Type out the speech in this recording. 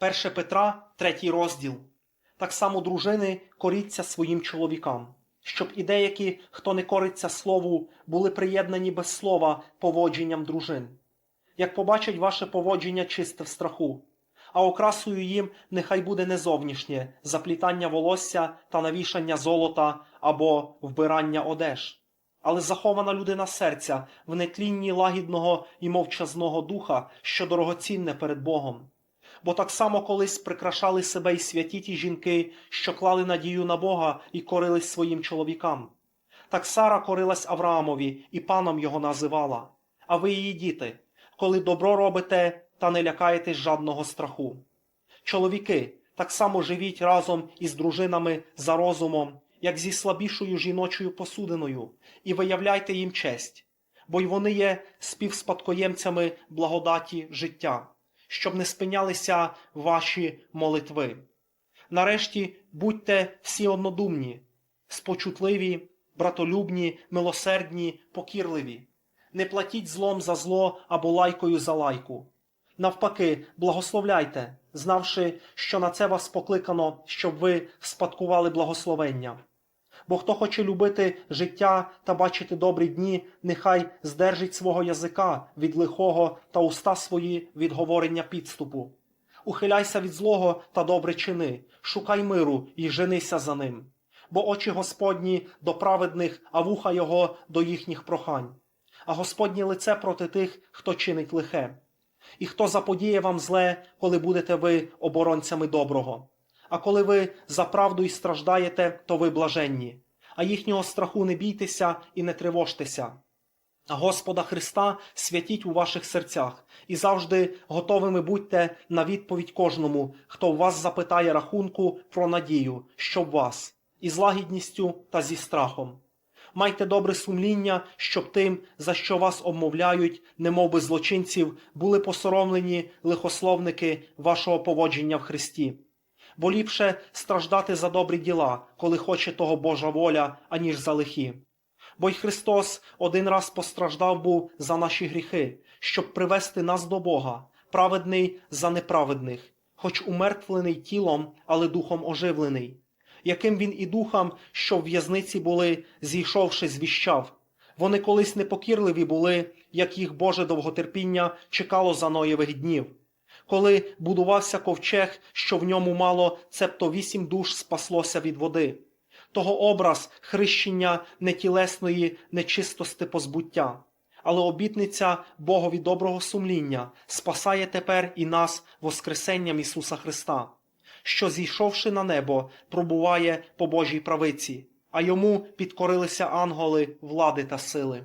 1 Петра, третій розділ. Так само дружини коріться своїм чоловікам, щоб і деякі, хто не кориться слову, були приєднані без слова поводженням дружин. Як побачать ваше поводження чисте в страху, а окрасою їм нехай буде не зовнішнє заплітання волосся та навішання золота або вбирання одеж, але захована людина серця в нетлінні лагідного і мовчазного духа, що дорогоцінне перед Богом. Бо так само колись прикрашали себе й святі ті жінки, що клали надію на Бога і корились своїм чоловікам. Так Сара корилась Авраамові і паном його називала. А ви її діти, коли добро робите та не лякаєтесь жадного страху. Чоловіки, так само живіть разом із дружинами за розумом, як зі слабішою жіночою посудиною, і виявляйте їм честь, бо й вони є співспадкоємцями благодаті життя, щоб не спинялися ваші молитви. Нарешті будьте всі однодумні, спочутливі, братолюбні, милосердні, покірливі. Не платіть злом за зло або лайкою за лайку. Навпаки, благословляйте, знавши, що на це вас покликано, щоб ви спадкували благословення. Бо хто хоче любити життя та бачити добрі дні, нехай здержить свого язика від лихого та уста свої від говорення підступу. Ухиляйся від злого та добре чини, шукай миру і женися за ним. Бо очі Господні до праведних, а вуха його до їхніх прохань. А Господнє лице проти тих, хто чинить лихе. І хто заподіє вам зле, коли будете ви оборонцями доброго. А коли ви за правду й страждаєте, то ви блаженні. А їхнього страху не бійтеся і не тривожтеся. А Господа Христа святіть у ваших серцях і завжди готовими будьте на відповідь кожному, хто в вас запитає рахунку про надію, що в вас, із лагідністю та зі страхом. Майте добре сумління, щоб тим, за що вас обмовляють, немов би злочинців, були посоромлені лихословники вашого поводження в Христі. Бо ліпше страждати за добрі діла, коли хоче того Божа воля, аніж за лихі. Бо й Христос один раз постраждав був за наші гріхи, щоб привести нас до Бога, праведний за неправедних, хоч умертвлений тілом, але духом оживлений яким він і духам, що в в'язниці були, зійшовши, звіщав. Вони колись непокірливі були, як їх Боже довготерпіння чекало за Ноєвих днів. Коли будувався ковчег, що в ньому мало, цебто вісім душ спаслося від води. Того образ хрещення нетілесної нечистости позбуття. Але обітниця Богові доброго сумління спасає тепер і нас Воскресенням Ісуса Христа що, зійшовши на небо, пробуває по Божій правиці, а йому підкорилися ангели влади та сили.